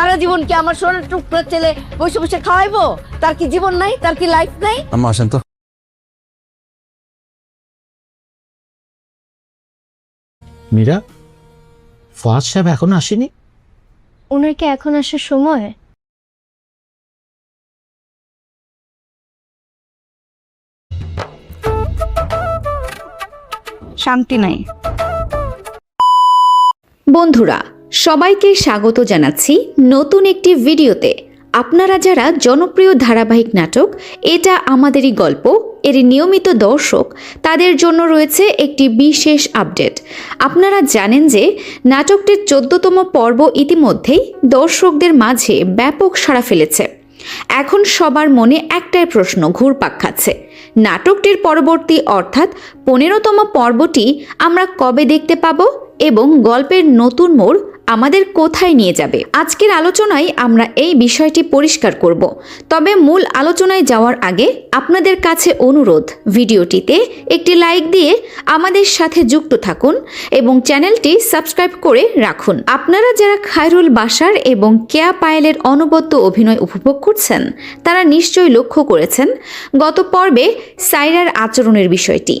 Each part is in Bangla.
সারা জীবন কি আমার সোনার টুকরো ছেলে বসে বসে খাওয়াইবো? তার কি জীবন নাই? তার কি লাইফ নাই? আম্মা আসেন তো। মীরা ফাজ সাহেব এখনও আসেনি? ওনার কি এখন আসার সময়? শান্তি নাই। বন্ধুরা সবাইকে স্বাগত জানাচ্ছি নতুন একটি ভিডিওতে। আপনারা যারা জনপ্রিয় ধারাবাহিক নাটক, এটা আমাদেরই গল্প, এর নিয়মিত দর্শক, তাদের জন্য রয়েছে একটি বিশেষ আপডেট। আপনারা জানেন যে নাটকটির চোদ্দতম পর্ব ইতিমধ্যেই দর্শকদের মাঝে ব্যাপক সাড়া ফেলেছে। এখন সবার মনে একটাই প্রশ্ন ঘুরপাক খাচ্ছে। নাটকটির পরবর্তী অর্থাৎ পনেরোতম পর্বটি আমরা কবে দেখতে পাবো এবং গল্পের নতুন মোড় আমাদের কোথায় নিয়ে যাবে? আজকের আলোচনায় আমরা এই বিষয়টি পরিষ্কার করব। তবে মূল আলোচনায় যাওয়ার আগে আপনাদের কাছে অনুরোধ, ভিডিওটিতে একটি লাইক দিয়ে আমাদের সাথে যুক্ত থাকুন এবং চ্যানেলটি সাবস্ক্রাইব করে রাখুন। আপনারা যারা খায়রুল বাসার এবং কেয়া পায়েলের অনবদ্য অভিনয় উপভোগ করছেন, তারা নিশ্চয়ই লক্ষ্য করেছেন গত পর্বে সাইরার আচরণের বিষয়টি।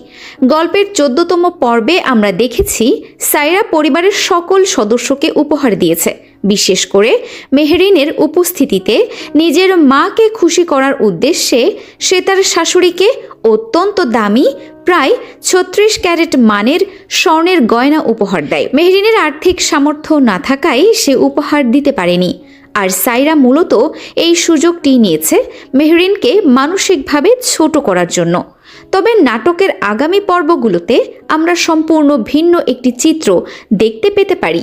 গল্পের চোদ্দতম পর্বে আমরা দেখেছি সাইরা পরিবারের সকল সদস্যকে উপহার দিয়েছে। বিশেষ করে মেহরিনের উপস্থিতিতে নিজের মাকে খুশি করার উদ্দেশ্যে সে তার শাশুড়িকে অত্যন্ত দামি, প্রায় ছত্রিশ ক্যারেট মানের স্বর্ণের গয়না উপহার দেয়। মেহরিনের আর্থিক সামর্থ্য না থাকায় সে উপহার দিতে পারেনি। আর সাইরা মূলত এই সুযোগটি নিয়েছে মেহরিনকে মানসিকভাবে ছোট করার জন্য। তবে নাটকের আগামী পর্বগুলোতে আমরা সম্পূর্ণ ভিন্ন একটি চিত্র দেখতে পেতে পারি।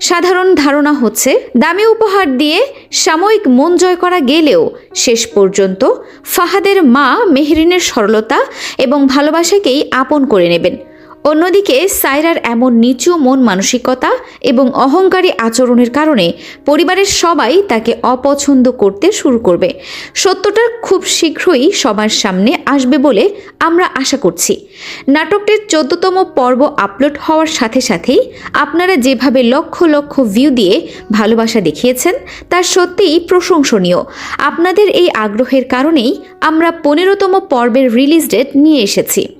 সাধারণ ধারণা হচ্ছে, দামি উপহার দিয়ে সাময়িক মন জয় করা গেলেও শেষ পর্যন্ত ফাহাদের মা মেহরিনের সরলতা এবং ভালোবাসাকেই আপন করে নেবেন। অন্যদিকে সাইরার এমন নিচু মন মানসিকতা এবং অহংকারী আচরণের কারণে পরিবারের সবাই তাকে অপছন্দ করতে শুরু করবে। সত্যটা খুব শীঘ্রই সবার সামনে আসবে বলে আমরা আশা করছি। নাটকটির চোদ্দতম পর্ব আপলোড হওয়ার সাথে সাথেই আপনারা যেভাবে লক্ষ লক্ষ ভিউ দিয়ে ভালোবাসা দেখিয়েছেন তা সত্যিই প্রশংসনীয়। আপনাদের এই আগ্রহের কারণেই আমরা পনেরোতম পর্বের রিলিজ ডেট নিয়ে এসেছি।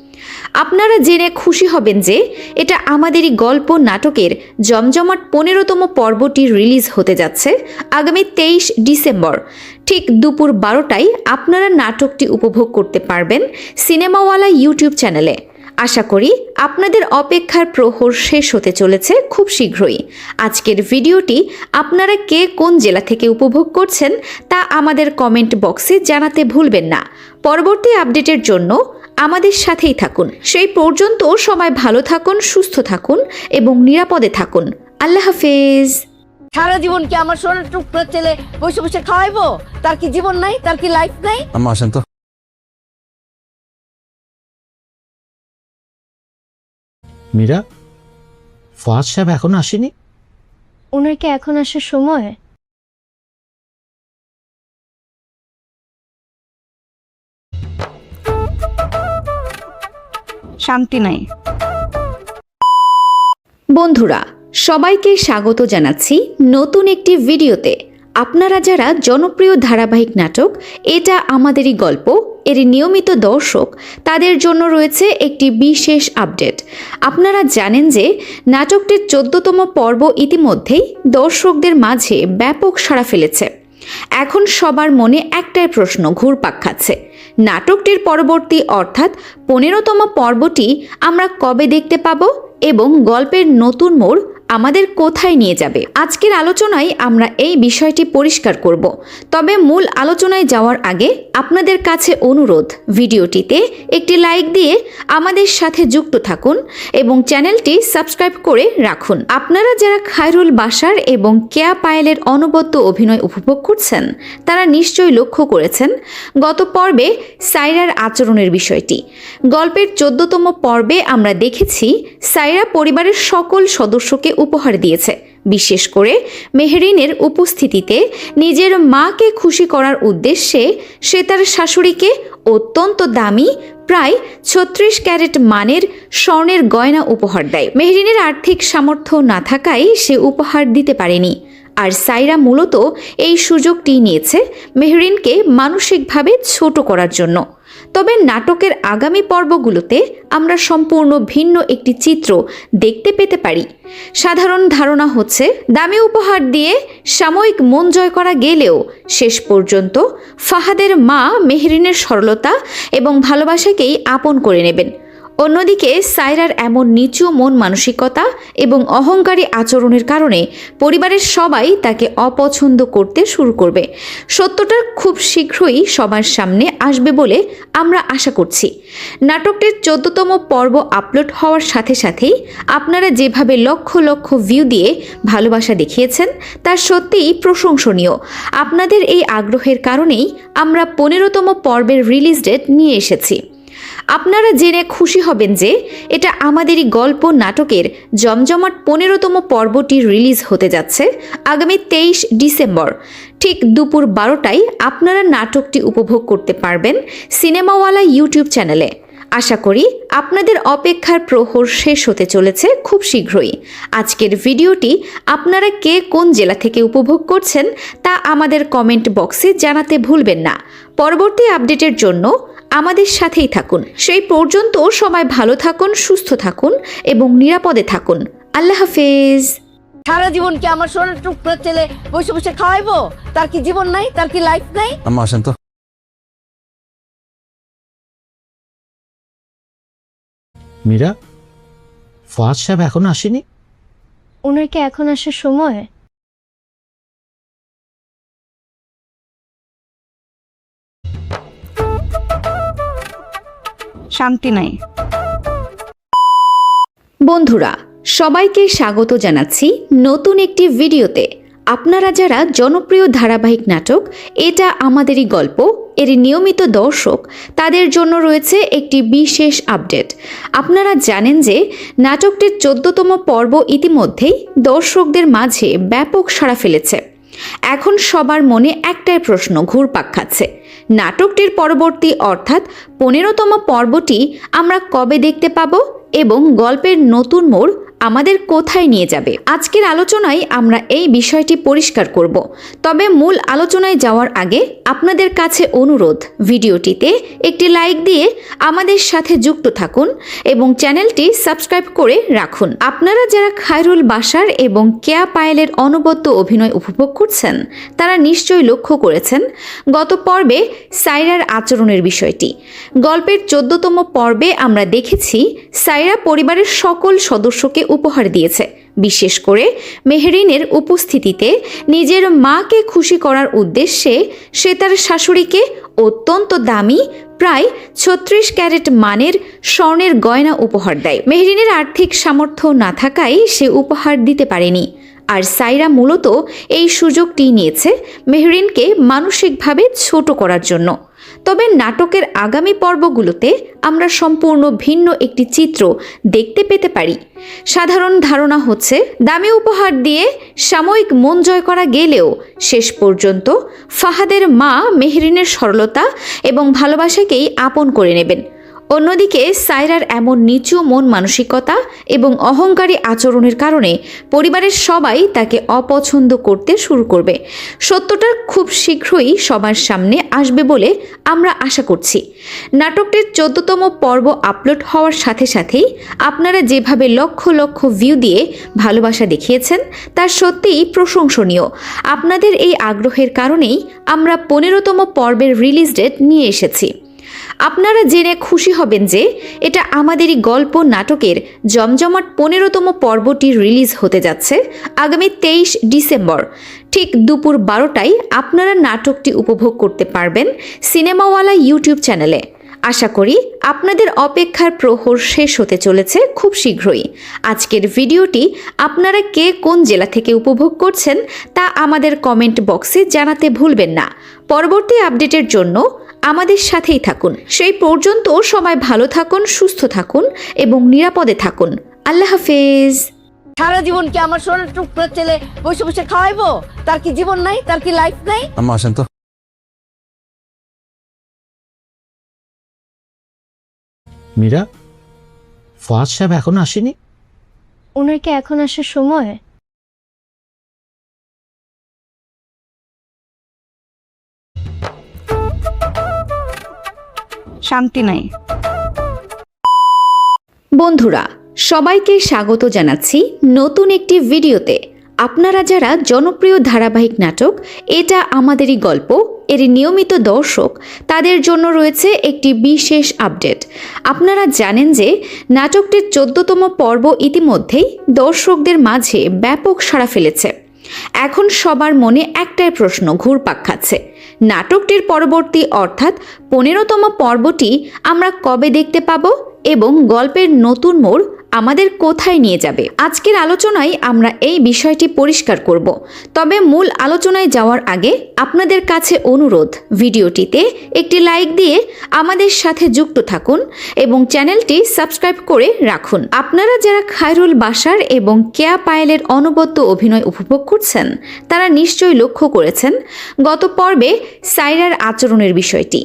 আপনারা জেনে খুশি হবেন যে এটা আমাদেরই গল্প নাটকের জমজমাট পনেরোতম পর্বটি রিলিজ হতে যাচ্ছে আগামী তেইশ ডিসেম্বর। ঠিক দুপুর বারোটায় আপনারা নাটকটি উপভোগ করতে পারবেন সিনেমাওয়ালা ইউটিউব চ্যানেলে। আশা করি আপনাদের অপেক্ষার প্রহর শেষ হতে চলেছে খুব শীঘ্রই। আজকের ভিডিওটি আপনারা কে কোন জেলা থেকে উপভোগ করছেন তা আমাদের কমেন্ট বক্সে জানাতে ভুলবেন না। পরবর্তী আপডেটের জন্য আমাদের সাথেই থাকুন। সেই পর্যন্ত সবাই ভালো থাকুন সুস্থ থাকুন এবং নিরাপদে থাকুন। আল্লাহ হাফেজ। সারা জীবন কি আমার সোনার টুকরো ছেলে বসে বসে খাওয়াইবো? তার কি জীবন নাই? তার কি লাইফ নাই? আম্মা আসেন তো। মীরা ফাজ সাহেব এখনও আসেনি? ওনার কি এখন আসার সময়? শান্তি নাই। বন্ধুরা, সবাইকে স্বাগত জানাচ্ছি নতুন একটি ভিডিওতে। আপনারা যারা জনপ্রিয় ধারাবাহিক নাটক, এটা আমাদেরই গল্প এর নিয়মিত দর্শক, তাদের জন্য রয়েছে একটি বিশেষ আপডেট। আপনারা জানেন যে নাটকটির চোদ্দতম পর্ব ইতিমধ্যেই দর্শকদের মাঝে ব্যাপক সাড়া ফেলেছে। এখন সবার মনে একটাই প্রশ্ন ঘুরপাক খাচ্ছে নাটকটির পরবর্তী অর্থাৎ পনেরোতম পর্বটি আমরা কবে দেখতে পাব এবং গল্পের নতুন মোড় আমাদের কোথায় নিয়ে যাবে? আজকের আলোচনায় আমরা এই বিষয়টি পরিষ্কার করব। তবে মূল আলোচনায় যাওয়ার আগে আপনাদের কাছে অনুরোধ, ভিডিওটিতে একটি লাইক দিয়ে আমাদের সাথে যুক্ত থাকুন এবং চ্যানেলটি সাবস্ক্রাইব করে রাখুন। আপনারা যারা খায়রুল বাসার এবং কেয়া পায়েলের অনবদ্য অভিনয় উপভোগ করছেন, তারা নিশ্চয়ই লক্ষ্য করেছেন গত পর্বে সাইরার আচরণের বিষয়টি। গল্পের চোদ্দতম পর্বে আমরা দেখেছি সাইরা পরিবারের সকল সদস্যকে উপহার দিয়েছে। বিশেষ করে মেহরিনের উপস্থিতিতে নিজের মাকে খুশি করার উদ্দেশ্যে সে তার শাশুড়িকে অত্যন্ত দামি, প্রায় ছত্রিশ ক্যারেট মানের স্বর্ণের গয়না উপহার দেয়। মেহরিনের আর্থিক সামর্থ্য না থাকায় সে উপহার দিতে পারেনি। আর সাইরা মূলত এই সুযোগটি নিয়েছে মেহরিনকে মানসিকভাবে ছোট করার জন্য। তবে নাটকের আগামী পর্বগুলোতে আমরা সম্পূর্ণ ভিন্ন একটি চিত্র দেখতে পেতে পারি। সাধারণ ধারণা হচ্ছে, দামি উপহার দিয়ে সাময়িক মন জয় করা গেলেও শেষ পর্যন্ত ফাহাদের মা মেহরিনের সরলতা এবং ভালোবাসাকেই আপন করে নেবেন। অন্যদিকে সাইরার এমন নিচু মন মানসিকতা এবং অহংকারী আচরণের কারণে পরিবারের সবাই তাকে অপছন্দ করতে শুরু করবে। সত্যটা খুব শীঘ্রই সবার সামনে আসবে বলে আমরা আশা করছি। নাটকটির চোদ্দতম পর্ব আপলোড হওয়ার সাথে সাথেই আপনারা যেভাবে লক্ষ লক্ষ ভিউ দিয়ে ভালোবাসা দেখিয়েছেন তা সত্যিই প্রশংসনীয়। আপনাদের এই আগ্রহের কারণেই আমরা পনেরোতম পর্বের রিলিজ ডেট নিয়ে এসেছি। আপনারা জেনে খুশি হবেন যে এটা আমাদেরই গল্প নাটকের জমজমাট পনেরোতম পর্বটি রিলিজ হতে যাচ্ছে আগামী তেইশ ডিসেম্বর। ঠিক দুপুর বারোটায় আপনারা নাটকটি উপভোগ করতে পারবেন সিনেমাওয়ালা ইউটিউব চ্যানেলে। আশা করি আপনাদের অপেক্ষার প্রহর শেষ হতে চলেছে খুব শীঘ্রই। আজকের ভিডিওটি আপনারা কে কোন জেলা থেকে উপভোগ করছেন তা আমাদের কমেন্ট বক্সে জানাতে ভুলবেন না। পরবর্তী আপডেটের জন্য আমাদের সাথেই থাকুন। সেই পর্যন্ত সবাই ভালো থাকুন সুস্থ থাকুন এবং নিরাপদে থাকুন। আল্লাহ হাফেজ। সারা জীবন কি আমার সোনার টুকরা ছেলে বসে বসে খাওয়াইবো? তার কি জীবন নাই? তার কি লাইফ নাই? আম্মা আসেন তো। মীরা ফাজ সাহেব এখনও আসেনি? ওনার কি এখন আসার সময়? শান্তি নাই। বন্ধুরা, সবাইকে স্বাগত জানাচ্ছি নতুন একটি ভিডিওতে। আপনারা যারা জনপ্রিয় ধারাবাহিক নাটক, এটা আমাদেরই গল্প এর নিয়মিত দর্শক, তাদের জন্য রয়েছে একটি বিশেষ আপডেট। আপনারা জানেন যে নাটকটির চোদ্দতম পর্ব ইতিমধ্যেই দর্শকদের মাঝে ব্যাপক সাড়া ফেলেছে। এখন সবার মনে একটাই প্রশ্ন ঘুরপাক খাচ্ছে নাটকটির পরবর্তী অর্থাৎ পনেরোতম পর্বটি আমরা কবে দেখতে পাব এবং গল্পের নতুন মোড় আমাদের কোথায় নিয়ে যাবে? আজকের আলোচনায় আমরা এই বিষয়টি পরিষ্কার করব। তবে মূল আলোচনায় যাওয়ার আগে আপনাদের কাছে অনুরোধ, ভিডিওটিতে একটি লাইক দিয়ে আমাদের সাথে যুক্ত থাকুন এবং চ্যানেলটি সাবস্ক্রাইব করে রাখুন। আপনারা যারা খায়রুল বাসার এবং কেয়া পায়েলের অনবদ্য অভিনয় উপভোগ করছেন, তারা নিশ্চয়ই লক্ষ্য করেছেন গত পর্বে সাইরার আচরণের বিষয়টি। গল্পের চোদ্দতম পর্বে আমরা দেখেছি সাইরা পরিবারের সকল সদস্যকে উপহার দিয়েছে। বিশেষ করে মেহরিনের উপস্থিতিতে নিজের মাকে খুশি করার উদ্দেশ্যে সে তার শাশুড়িকে অত্যন্ত দামি, প্রায় ছত্রিশ ক্যারেট মানের স্বর্ণের গয়না উপহার দেয়। মেহরিনের আর্থিক সামর্থ্য না থাকায় সে উপহার দিতে পারেনি। আর সাইরা মূলত এই সুযোগটি নিয়েছে মেহরিনকে মানসিকভাবে ছোট করার জন্য। তবে নাটকের আগামী পর্বগুলোতে আমরা সম্পূর্ণ ভিন্ন একটি চিত্র দেখতে পেতে পারি। সাধারণ ধারণা হচ্ছে, দামি উপহার দিয়ে সাময়িক মন জয় করা গেলেও শেষ পর্যন্ত ফাহাদের মা মেহরিনের সরলতা এবং ভালোবাসাকেই আপন করে নেবেন। অন্যদিকে সাইরার এমন নিচু মন মানসিকতা এবং অহংকারী আচরণের কারণে পরিবারের সবাই তাকে অপছন্দ করতে শুরু করবে। সত্যটা খুব শীঘ্রই সবার সামনে আসবে বলে আমরা আশা করছি। নাটকটির চোদ্দতম পর্ব আপলোড হওয়ার সাথে সাথেই আপনারা যেভাবে লক্ষ লক্ষ ভিউ দিয়ে ভালোবাসা দেখিয়েছেন তা সত্যিই প্রশংসনীয়। আপনাদের এই আগ্রহের কারণেই আমরা পনেরোতম পর্বের রিলিজ ডেট নিয়ে এসেছি। আপনারা জেনে খুশি হবেন যে এটা আমাদেরই গল্প নাটকের জমজমাট পনেরোতম পর্বটি রিলিজ হতে যাচ্ছে আগামী তেইশ ডিসেম্বর। ঠিক দুপুর বারোটায় আপনারা নাটকটি উপভোগ করতে পারবেন সিনেমাওয়ালা ইউটিউব চ্যানেলে। আশা করি আপনাদের অপেক্ষার প্রহর শেষ হতে চলেছে খুব শীঘ্রই। আজকের ভিডিওটি আপনারা কে কোন জেলা থেকে উপভোগ করছেন তা আমাদের কমেন্ট বক্সে জানাতে ভুলবেন না। পরবর্তী আপডেটের জন্য আমাদের সাথেই থাকুন। সেই পর্যন্ত সবাই ভালো থাকুন সুস্থ থাকুন এবং নিরাপদে থাকুন। আল্লাহ হাফেজ। সারা জীবন কি আমার সোনার টুকরা ছেলে বসে বসে খাওয়াইবো? তার কি জীবন নাই? তার কি লাইফ নাই? আম্মা আসেন তো। মীরা ফাজ সাহেব এখনও আসেনি? ওনার কি এখন আসার সময়? শান্তি নাই। বন্ধুরা, সবাইকে স্বাগত জানাচ্ছি নতুন একটি ভিডিওতে। আপনারা যারা জনপ্রিয় ধারাবাহিক নাটক, এটা আমাদেরই গল্প, এর নিয়মিত দর্শক, তাদের জন্য রয়েছে একটি বিশেষ আপডেট। আপনারা জানেন যে, নাটকটির চোদ্দতম পর্ব ইতিমধ্যেই দর্শকদের মাঝে ব্যাপক সাড়া ফেলেছে। এখন সবার মনে একটাই প্রশ্ন ঘুরপাক খাচ্ছে নাটকটির পরবর্তী অর্থাৎ পনেরোতম পর্বটি আমরা কবে দেখতে পাব এবং গল্পের নতুন মোড় আমাদের কোথায় নিয়ে যাবে? আজকের আলোচনায় আমরা এই বিষয়টি পরিষ্কার করব। তবে মূল আলোচনায় যাওয়ার আগে আপনাদের কাছে অনুরোধ, ভিডিওটিতে একটি লাইক দিয়ে আমাদের সাথে যুক্ত থাকুন এবং চ্যানেলটি সাবস্ক্রাইব করে রাখুন। আপনারা যারা খায়রুল বাসার এবং কেয়া পায়েলের অনবদ্য অভিনয় উপভোগ করছেন, তারা নিশ্চয়ই লক্ষ্য করেছেন গত পর্বে সাইরার আচরণের বিষয়টি।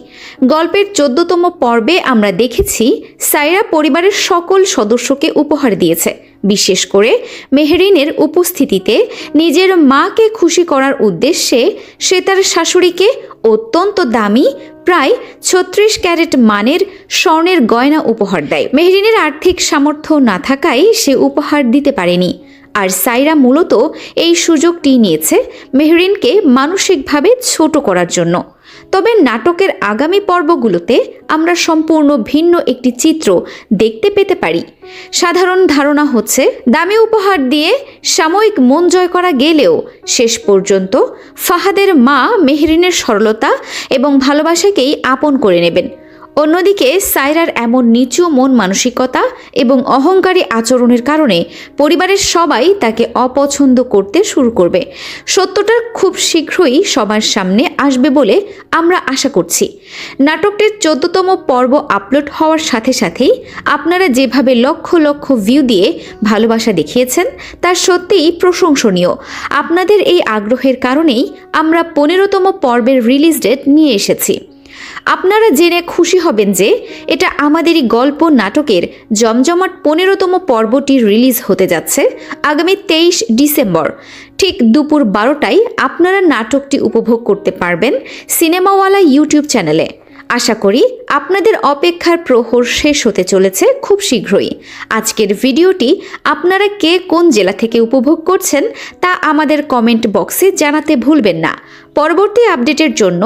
গল্পের চোদ্দতম পর্বে আমরা দেখেছি সাইরা পরিবারের সকল সদস্যকে উপহার দিয়েছে। বিশেষ করে মেহরিনের উপস্থিতিতে নিজের মাকে খুশি করার উদ্দেশ্যে সে তার শাশুড়িকে অত্যন্ত দামি, প্রায় ছত্রিশ ক্যারেট মানের স্বর্ণের গয়না উপহার দেয়। মেহরিনের আর্থিক সামর্থ্য না থাকায় সে উপহার দিতে পারেনি। আর সাইরা মূলত এই সুযোগটি নিয়েছে মেহরিনকে মানসিকভাবে ছোট করার জন্য। তবে নাটকের আগামী পর্বগুলোতে আমরা সম্পূর্ণ ভিন্ন একটি চিত্র দেখতে পেতে পারি। সাধারণ ধারণা হচ্ছে, দামি উপহার দিয়ে সাময়িক মন জয় করা গেলেও শেষ পর্যন্ত ফাহাদের মা মেহরিনের সরলতা এবং ভালোবাসাকেই আপন করে নেবেন। অন্যদিকে সাইরার এমন নিচু মন মানসিকতা এবং অহংকারী আচরণের কারণে পরিবারের সবাই তাকে অপছন্দ করতে শুরু করবে। সত্যটা খুব শীঘ্রই সবার সামনে আসবে বলে আমরা আশা করছি। নাটকটির চোদ্দতম পর্ব আপলোড হওয়ার সাথে সাথেই আপনারা যেভাবে লক্ষ লক্ষ ভিউ দিয়ে ভালোবাসা দেখিয়েছেন তা সত্যিই প্রশংসনীয়। আপনাদের এই আগ্রহের কারণেই আমরা পনেরোতম পর্বের রিলিজ ডেট নিয়ে এসেছি। আপনারা জেনে খুশি হবেন যে এটা আমাদেরই গল্প নাটকের জমজমাট পনেরোতম পর্বটি রিলিজ হতে যাচ্ছে আগামী তেইশ ডিসেম্বর। ঠিক দুপুর বারোটায় আপনারা নাটকটি উপভোগ করতে পারবেন সিনেমাওয়ালা ইউটিউব চ্যানেলে। আশা করি আপনাদের অপেক্ষার প্রহর শেষ হতে চলেছে খুব শীঘ্রই। আজকের ভিডিওটি আপনারা কে কোন জেলা থেকে উপভোগ করছেন তা আমাদের কমেন্ট বক্সে জানাতে ভুলবেন না। পরবর্তী আপডেটের জন্য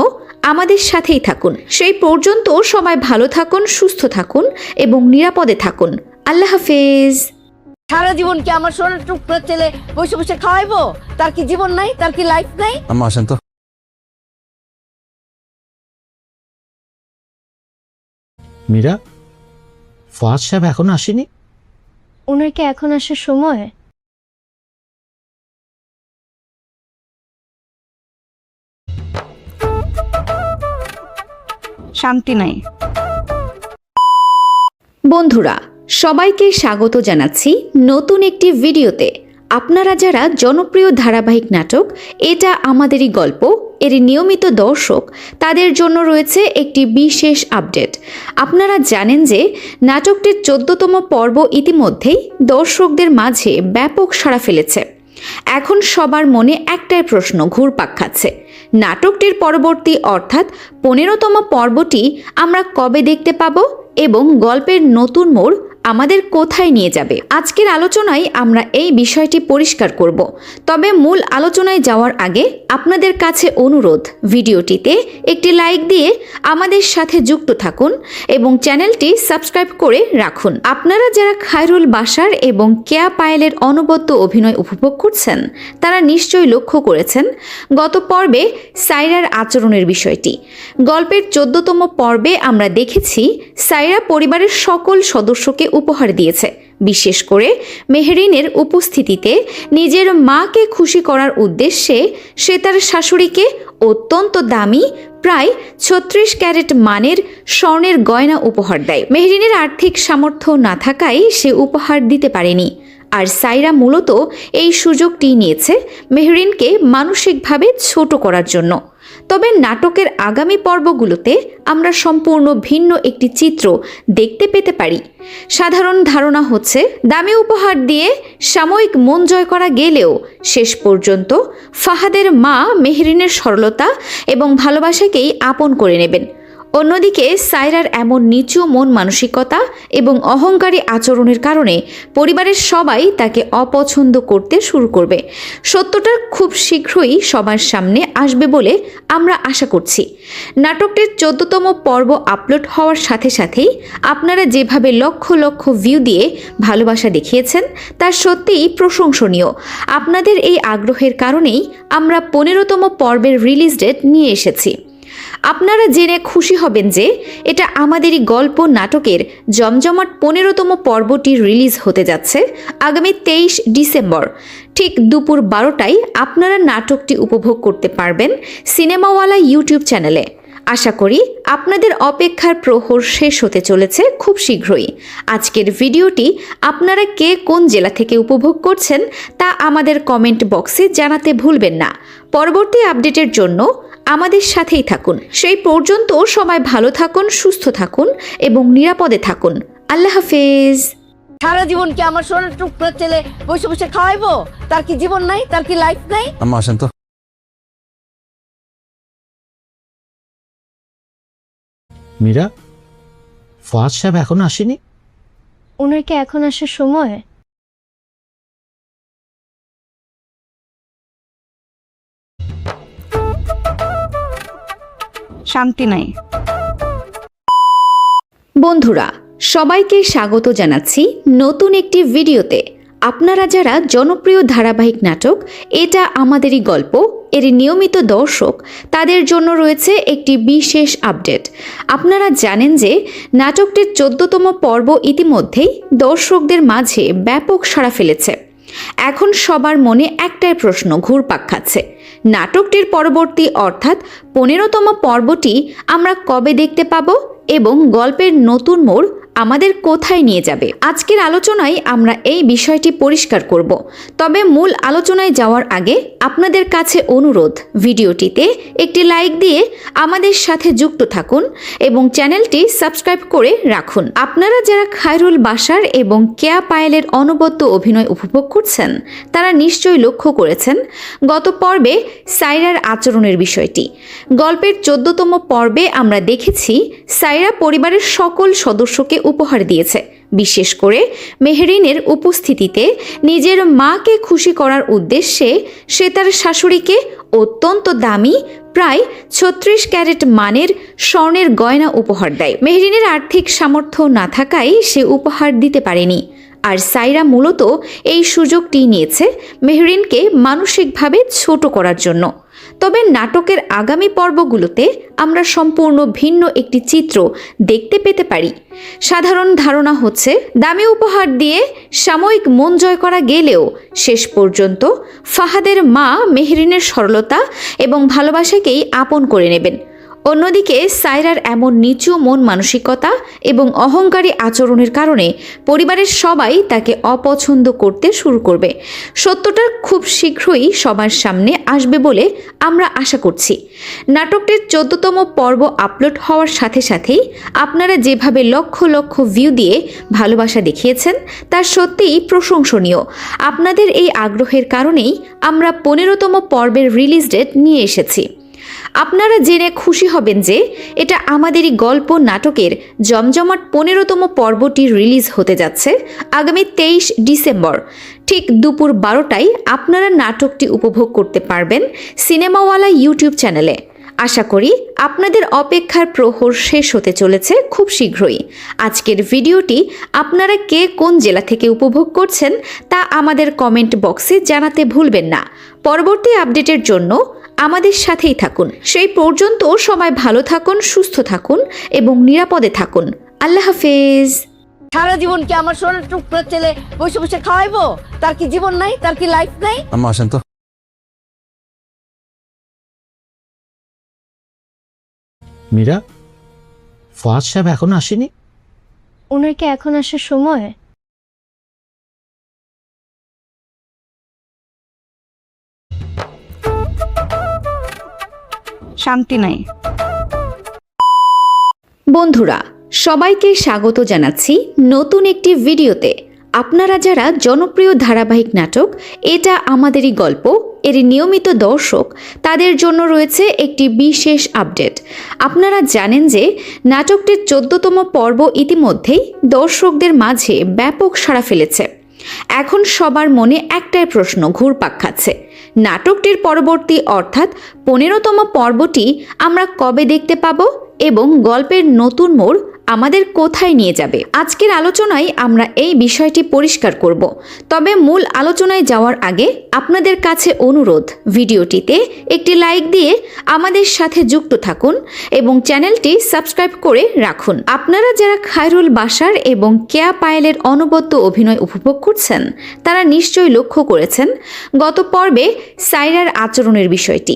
আমাদের সাথেই থাকুন। সেই পর্যন্ত সবাই ভালো থাকুন সুস্থ থাকুন এবং নিরাপদে থাকুন। আল্লাহ হাফেজ। সারা জীবন কি আমার সোনার টুকরো ছেলে বসে বসে খাওয়াইবো? তার কি জীবন নাই? তার কি লাইফ নাই? আম্মা আসেন তো। মীরা ফাজ সাহেব এখনও আসেনি? ওনার কি এখন আসার সময়? শান্তি নাই। বন্ধুরা, সবাইকে স্বাগত জানাচ্ছি নতুন একটি ভিডিওতে। আপনারা যারা জনপ্রিয় ধারাবাহিক নাটক, এটা আমাদেরই গল্প, এর নিয়মিত দর্শক, তাদের জন্য রয়েছে একটি বিশেষ আপডেট। আপনারা জানেন যে নাটকটির চোদ্দতম পর্ব ইতিমধ্যেই দর্শকদের মাঝে ব্যাপক সাড়া ফেলেছে। এখন সবার মনে একটাই প্রশ্ন ঘুরপাক খাচ্ছে নাটকটির পরবর্তী অর্থাৎ পনেরোতম পর্বটি আমরা কবে দেখতে পাব এবং গল্পের নতুন মোড় আমাদের কোথায় নিয়ে যাবে? আজকের আলোচনায় আমরা এই বিষয়টি পরিষ্কার করব। তবে মূল আলোচনায় যাওয়ার আগে আপনাদের কাছে অনুরোধ, ভিডিওটিতে একটি লাইক দিয়ে আমাদের সাথে যুক্ত থাকুন এবং চ্যানেলটি সাবস্ক্রাইব করে রাখুন। আপনারা যারা খায়রুল বাসার এবং কেয়া পায়েলের অনবদ্য অভিনয় উপভোগ করছেন, তারা নিশ্চয়ই লক্ষ্য করেছেন গত পর্বে সাইরার আচরণের বিষয়টি। গল্পের চোদ্দতম পর্বে আমরা দেখেছি সাইরা পরিবারের সকল সদস্যকে উপহার দিয়েছে। বিশেষ করে মেহরিনের উপস্থিতিতে নিজের মাকে খুশি করার উদ্দেশ্যে সে তার শাশুড়িকে অত্যন্ত দামি, প্রায় ছত্রিশ ক্যারেট মানের স্বর্ণের গয়না উপহার দেয়। মেহরিনের আর্থিক সামর্থ্য না থাকায় সে উপহার দিতে পারেনি। আর সাইরা মূলত এই সুযোগটি নিয়েছে মেহরিনকে মানসিকভাবে ছোট করার জন্য। তবে নাটকের আগামী পর্বগুলোতে আমরা সম্পূর্ণ ভিন্ন একটি চিত্র দেখতে পেতে পারি। সাধারণ ধারণা হচ্ছে, দামি উপহার দিয়ে সাময়িক মন জয় করা গেলেও শেষ পর্যন্ত ফাহাদের মা মেহরিনের সরলতা এবং ভালোবাসাকেই আপন করে নেবেন। অন্যদিকে সাইরার এমন নিচু মন মানসিকতা এবং অহংকারী আচরণের কারণে পরিবারের সবাই তাকে অপছন্দ করতে শুরু করবে। সত্যটা খুব শীঘ্রই সবার সামনে আসবে বলে আমরা আশা করছি। নাটকটির চোদ্দতম পর্ব আপলোড হওয়ার সাথে সাথেই আপনারা যেভাবে লক্ষ লক্ষ ভিউ দিয়ে ভালোবাসা দেখিয়েছেন তা সত্যিই প্রশংসনীয়। আপনাদের এই আগ্রহের কারণেই আমরা পনেরোতম পর্বের রিলিজ ডেট নিয়ে এসেছি। আপনারা জেনে খুশি হবেন যে এটা আমাদেরই গল্প নাটকের জমজমাট পনেরোতম পর্বটি রিলিজ হতে যাচ্ছে আগামী তেইশ ডিসেম্বর। ঠিক দুপুর বারোটায় আপনারা নাটকটি উপভোগ করতে পারবেন সিনেমাওয়ালা ইউটিউব চ্যানেলে। আশা করি আপনাদের অপেক্ষার প্রহর শেষ হতে চলেছে খুব শীঘ্রই। আজকের ভিডিওটি আপনারা কে কোন জেলা থেকে উপভোগ করছেন তা আমাদের কমেন্ট বক্সে জানাতে ভুলবেন না। পরবর্তী আপডেটের জন্য আমাদের সাথেই থাকুন। সেই পর্যন্ত সবাই ভালো থাকুন সুস্থ থাকুন এবং নিরাপদে থাকুন। আল্লাহ হাফেজ। সারা জীবন কি আমার সোনার টুকরো ছেলে বসে বসে খাওয়াইবো? তার কি জীবন নাই? তার কি লাইফ নাই? আম্মা আসেন তো। মীরা ফাজ সাহেব এখনও আসেনি? ওনার কি এখন আসার সময়? শান্তি নাই। বন্ধুরা, সবাইকে স্বাগত জানাচ্ছি নতুন একটি ভিডিওতে। আপনারা যারা জনপ্রিয় ধারাবাহিক নাটক, এটা আমাদেরই গল্প এর নিয়মিত দর্শক, তাদের জন্য রয়েছে একটি বিশেষ আপডেট। আপনারা জানেন যে নাটকটির চোদ্দতম পর্ব ইতিমধ্যেই দর্শকদের মাঝে ব্যাপক সাড়া ফেলেছে। এখন সবার মনে একটাই প্রশ্ন ঘুরপাক খাচ্ছে নাটকটির পরবর্তী অর্থাৎ পনেরোতম পর্বটি আমরা কবে দেখতে পাব এবং গল্পের নতুন মোড় আমাদের কোথায় নিয়ে যাবে? আজকের আলোচনায় আমরা এই বিষয়টি পরিষ্কার করব। তবে মূল আলোচনায় যাওয়ার আগে আপনাদের কাছে অনুরোধ, ভিডিওটিতে একটি লাইক দিয়ে আমাদের সাথে যুক্ত থাকুন এবং চ্যানেলটি সাবস্ক্রাইব করে রাখুন। আপনারা যারা খায়রুল বাসার এবং কেয়া পায়েলের অনবদ্য অভিনয় উপভোগ করছেন, তারা নিশ্চয়ই লক্ষ্য করেছেন গত পর্বে সাইরার আচরণের বিষয়টি। গল্পের চোদ্দতম পর্বে আমরা দেখেছি সাইরা পরিবারের সকল সদস্যকে উপহার দিয়েছে। বিশেষ করে মেহরিনের উপস্থিতিতে নিজের মাকে খুশি করার উদ্দেশ্যে সে তার শাশুড়িকে অত্যন্ত দামি, প্রায় ছত্রিশ ক্যারেট মানের স্বর্ণের গয়না উপহার দেয়। মেহরিনের আর্থিক সামর্থ্য না থাকায় সে উপহার দিতে পারেনি। আর সাইরা মূলত এই সুযোগটি নিয়েছে মেহরিনকে মানসিকভাবে ছোট করার জন্য। তবে নাটকের আগামী পর্বগুলোতে আমরা সম্পূর্ণ ভিন্ন একটি চিত্র দেখতে পেতে পারি। সাধারণ ধারণা হচ্ছে, দামি উপহার দিয়ে সাময়িক মন জয় করা গেলেও শেষ পর্যন্ত ফাহাদের মা মেহরিনের সরলতা এবং ভালোবাসাকেই আপন করে নেবেন। অন্যদিকে সাইরার এমন নিচু মন মানসিকতা এবং অহংকারী আচরণের কারণে পরিবারের সবাই তাকে অপছন্দ করতে শুরু করবে। সত্যটা খুব শীঘ্রই সবার সামনে আসবে বলে আমরা আশা করছি। নাটকটির চোদ্দতম পর্ব আপলোড হওয়ার সাথে সাথেই আপনারা যেভাবে লক্ষ লক্ষ ভিউ দিয়ে ভালোবাসা দেখিয়েছেন তা সত্যিই প্রশংসনীয়। আপনাদের এই আগ্রহের কারণেই আমরা পনেরোতম পর্বের রিলিজ ডেট নিয়ে এসেছি। আপনারা জেনে খুশি হবেন যে এটা আমাদেরই গল্প নাটকের জমজমাট পনেরোতম পর্বটি রিলিজ হতে যাচ্ছে আগামী তেইশ ডিসেম্বর। ঠিক দুপুর বারোটায় আপনারা নাটকটি উপভোগ করতে পারবেন সিনেমাওয়ালা ইউটিউব চ্যানেলে। আশা করি আপনাদের অপেক্ষার প্রহর শেষ হতে চলেছে খুব শীঘ্রই। আজকের ভিডিওটি আপনারা কে কোন জেলা থেকে উপভোগ করছেন তা আমাদের কমেন্ট বক্সে জানাতে ভুলবেন না। পরবর্তী আপডেটের জন্য আমাদের সাথেই থাকুন। সেই পর্যন্ত সবাই ভালো থাকুন সুস্থ থাকুন এবং নিরাপদে থাকুন। আল্লাহ হাফেজ। সারা জীবন কি আমার সোনার টুকরো ছেলে বসে বসে খাওয়াইবো? তার কি জীবন নাই? তার কি লাইফ নাই? আম্মা আসেন তো। মীরা ফাজ সাহেব এখনও আসেনি? ওনার কি এখন আসার সময়? শান্তি নাই। বন্ধুরা, সবাইকে স্বাগত জানাচ্ছি নতুন একটি ভিডিওতে। আপনারা যারা জনপ্রিয় ধারাবাহিক নাটক, এটা আমাদেরই গল্প এর নিয়মিত দর্শক, তাদের জন্য রয়েছে একটি বিশেষ আপডেট। আপনারা জানেন যে নাটকটির চোদ্দতম পর্ব ইতিমধ্যেই দর্শকদের মাঝে ব্যাপক সাড়া ফেলেছে। এখন সবার মনে একটাই প্রশ্ন ঘুরপাক খাচ্ছে নাটকটির পরবর্তী অর্থাৎ পনেরোতম পর্বটি আমরা কবে দেখতে পাব এবং গল্পের নতুন মোড় আমাদের কোথায় নিয়ে যাবে? আজকের আলোচনায় আমরা এই বিষয়টি পরিষ্কার করব। তবে মূল আলোচনায় যাওয়ার আগে আপনাদের কাছে অনুরোধ, ভিডিওটিতে একটি লাইক দিয়ে আমাদের সাথে যুক্ত থাকুন এবং চ্যানেলটি সাবস্ক্রাইব করে রাখুন। আপনারা যারা খায়রুল বাসার এবং কেয়া পায়েলের অনবদ্য অভিনয় উপভোগ করছেন, তারা নিশ্চয়ই লক্ষ্য করেছেন গত পর্বে সাইরার আচরণের বিষয়টি।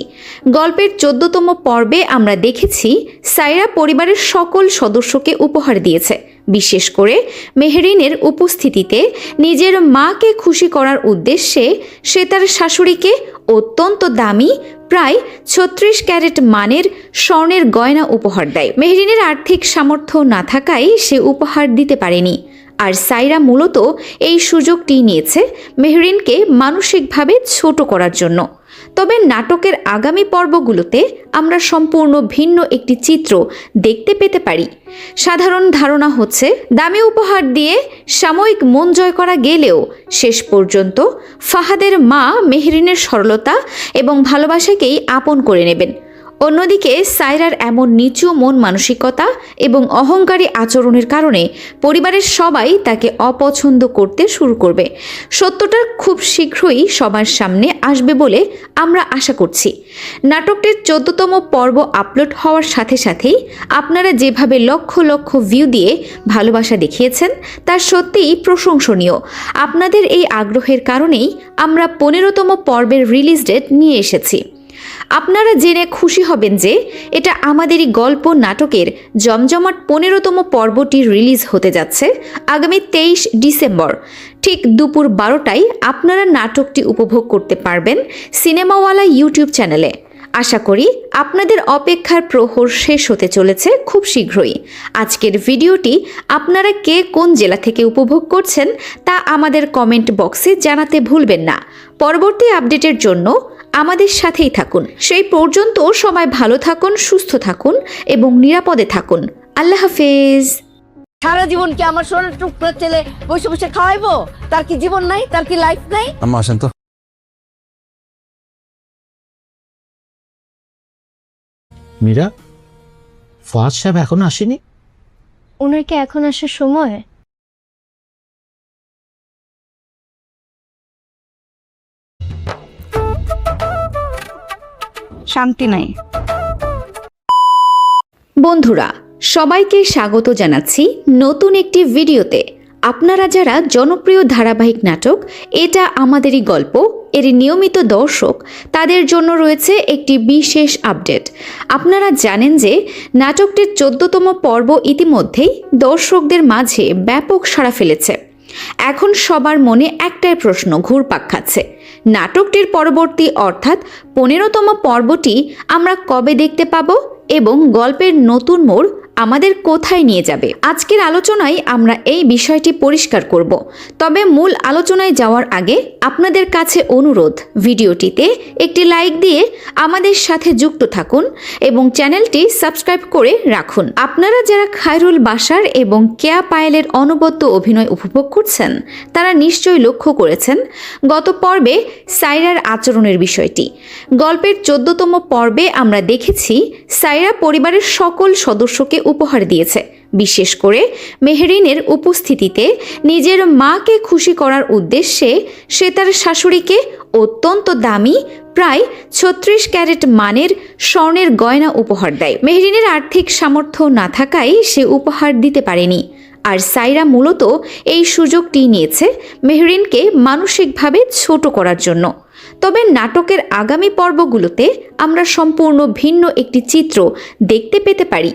গল্পের চোদ্দতম পর্বে আমরা দেখেছি সাইরা পরিবারের সকল সদস্যকে উপহার দিয়েছে। বিশেষ করে মেহরিনের উপস্থিতিতে নিজের মাকে খুশি করার উদ্দেশ্যে সে তার শাশুড়িকে অত্যন্ত দামি, প্রায় ছত্রিশ ক্যারেট মানের স্বর্ণের গয়না উপহার দেয়। মেহরিনের আর্থিক সামর্থ্য না থাকায় সে উপহার দিতে পারেনি। আর সাইরা মূলত এই সুযোগটি নিয়েছে মেহরিনকে মানসিকভাবে ছোট করার জন্য। তবে নাটকের আগামী পর্বগুলোতে আমরা সম্পূর্ণ ভিন্ন একটি চিত্র দেখতে পেতে পারি। সাধারণ ধারণা হচ্ছে, দামি উপহার দিয়ে সাময়িক মন জয় করা গেলেও শেষ পর্যন্ত ফাহাদের মা মেহরিনের সরলতা এবং ভালোবাসাকেই আপন করে নেবেন। অন্যদিকে সাইরার এমন নিচু মন মানসিকতা এবং অহংকারী আচরণের কারণে পরিবারের সবাই তাকে অপছন্দ করতে শুরু করবে। সত্যটা খুব শীঘ্রই সবার সামনে আসবে বলে আমরা আশা করছি। নাটকটির চোদ্দতম পর্ব আপলোড হওয়ার সাথে সাথেই আপনারা যেভাবে লক্ষ লক্ষ ভিউ দিয়ে ভালোবাসা দেখিয়েছেন, তা সত্যিই প্রশংসনীয়। আপনাদের এই আগ্রহের কারণেই আমরা পনেরোতম পর্বের রিলিজ ডেট নিয়ে এসেছি। আপনারা জেনে খুশি হবেন যে এটা আমাদেরই গল্প নাটকের জমজমাট পনেরোতম পর্বটি রিলিজ হতে যাচ্ছে আগামী তেইশ ডিসেম্বর। ঠিক দুপুর বারোটায় আপনারা নাটকটি উপভোগ করতে পারবেন সিনেমাওয়ালা ইউটিউব চ্যানেলে। আশা করি আপনাদের অপেক্ষার প্রহর শেষ হতে চলেছে খুব শীঘ্রই। আজকের ভিডিওটি আপনারা কে কোন জেলা থেকে উপভোগ করছেন তা আমাদের কমেন্ট বক্সে জানাতে ভুলবেন না। পরবর্তী আপডেটের জন্য আমাদের সাথেই থাকুন। সেই পর্যন্ত সবাই ভালো থাকুন সুস্থ থাকুন এবং নিরাপদে থাকুন। আল্লাহ হাফেজ। সারা জীবন কি আমার সোনার টুকরা ছেলে বসে বসে খাওয়াইবো? তার কি জীবন নাই? তার কি লাইফ নাই? আম্মা আসেন তো। মীরা ফাজ সাহেব এখনও আসেনি? ওনার কি এখন আসার সময়? শান্তি নাই। বন্ধুরা, সবাইকে স্বাগত জানাচ্ছি নতুন একটি ভিডিওতে। আপনারা যারা জনপ্রিয় ধারাবাহিক নাটক, এটা আমাদেরই গল্প, এর নিয়মিত দর্শক, তাদের জন্য রয়েছে একটি বিশেষ আপডেট। আপনারা জানেন যে নাটকটির চোদ্দতম পর্ব ইতিমধ্যেই দর্শকদের মাঝে ব্যাপক সাড়া ফেলেছে। এখন সবার মনে একটাই প্রশ্ন ঘুরপাক খাচ্ছে নাটকটির পরবর্তী অর্থাৎ পনেরোতম পর্বটি আমরা কবে দেখতে পাব এবং গল্পের নতুন মোড় আমাদের কোথায় নিয়ে যাবে? আজকের আলোচনায় আমরা এই বিষয়টি পরিষ্কার করব। তবে মূল আলোচনায় যাওয়ার আগে আপনাদের কাছে অনুরোধ, ভিডিওটিতে একটি লাইক দিয়ে আমাদের সাথে যুক্ত থাকুন এবং চ্যানেলটি সাবস্ক্রাইব করে রাখুন। আপনারা যারা খায়রুল বাসার এবং কেয়া পায়েলের অনবদ্য অভিনয় উপভোগ করছেন, তারা নিশ্চয়ই লক্ষ্য করেছেন গত পর্বে সাইরার আচরণের বিষয়টি। গল্পের চোদ্দতম পর্বে আমরা দেখেছি সাইরা পরিবারের সকল সদস্যকে উপহার দিয়েছে। বিশেষ করে মেহরিনের উপস্থিতিতে নিজের মাকে খুশি করার উদ্দেশ্যে সে তার শাশুড়িকে অত্যন্ত দামি, প্রায় ছত্রিশ ক্যারেট মানের স্বর্ণের গয়না উপহার দেয়। মেহরিনের আর্থিক সামর্থ্য না থাকায় সে উপহার দিতে পারেনি। আর সাইরা মূলত এই সুযোগটি নিয়েছে মেহরিনকে মানসিকভাবে ছোট করার জন্য। তবে নাটকের আগামী পর্বগুলোতে আমরা সম্পূর্ণ ভিন্ন একটি চিত্র দেখতে পেতে পারি।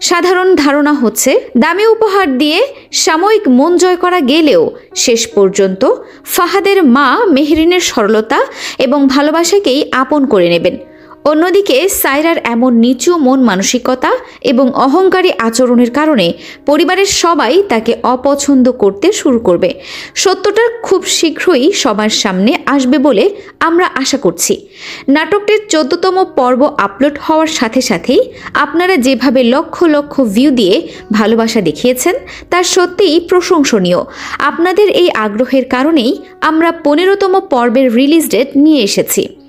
সাধারণ ধারণা হচ্ছে, দামি উপহার দিয়ে সাময়িক মন জয় করা গেলেও শেষ পর্যন্ত ফাহাদের মা মেহরিনের সরলতা এবং ভালোবাসাকেই আপন করে নেবেন। অন্যদিকে সাইরার এমন নিচু মন মানসিকতা এবং অহংকারী আচরণের কারণে পরিবারের সবাই তাকে অপছন্দ করতে শুরু করবে। সত্যটা খুব শীঘ্রই সবার সামনে আসবে বলে আমরা আশা করছি। নাটকটির চোদ্দতম পর্ব আপলোড হওয়ার সাথে সাথেই আপনারা যেভাবে লক্ষ লক্ষ ভিউ দিয়ে ভালোবাসা দেখিয়েছেন তা সত্যিই প্রশংসনীয়। আপনাদের এই আগ্রহের কারণেই আমরা পনেরোতম পর্বের রিলিজ ডেট নিয়ে এসেছি।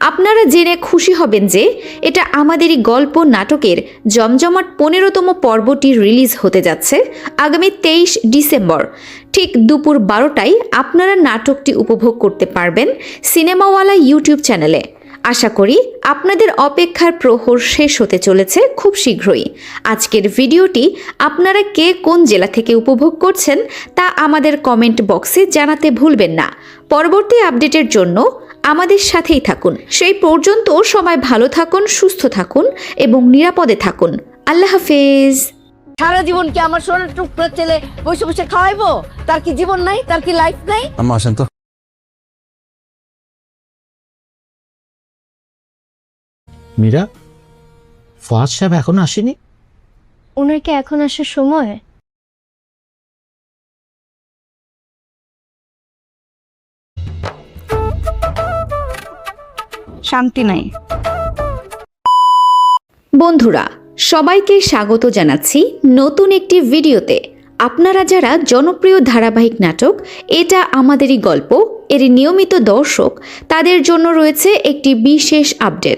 আপনারা জেনে খুশি হবেন যে এটা আমাদেরই গল্প নাটকের জমজমাট পনেরোতম পর্বটি রিলিজ হতে যাচ্ছে আগামী তেইশ ডিসেম্বর। ঠিক দুপুর বারোটায় আপনারা নাটকটি উপভোগ করতে পারবেন সিনেমাওয়ালা ইউটিউব চ্যানেলে। আশা করি আপনাদের অপেক্ষার প্রহর শেষ হতে চলেছে খুব শীঘ্রই। আজকের ভিডিওটি আপনারা কে কোন জেলা থেকে উপভোগ করছেন তা আমাদের কমেন্ট বক্সে জানাতে ভুলবেন না। পরবর্তী আপডেটের জন্য আমাদের সাথেই থাকুন। সেই পর্যন্ত সবাই ভালো থাকুন সুস্থ থাকুন এবং নিরাপদে থাকুন। আল্লাহ হাফেজ। সারা জীবন কি আমার সোনার টুকরো ছেলে বসে বসে খাওয়াইবো? তার কি জীবন নাই? তার কি লাইফ নাই? আম্মা আসেন তো। মীরা ফাজ সাহেব এখনও আসেনি? ওনার কি এখন আসার সময়? শান্তি নাই। বন্ধুরা, সবাইকে স্বাগত জানাচ্ছি নতুন একটি ভিডিওতে। আপনারা যারা জনপ্রিয় ধারাবাহিক নাটক, এটা আমাদেরই গল্প, এর নিয়মিত দর্শক, তাদের জন্য রয়েছে একটি বিশেষ আপডেট।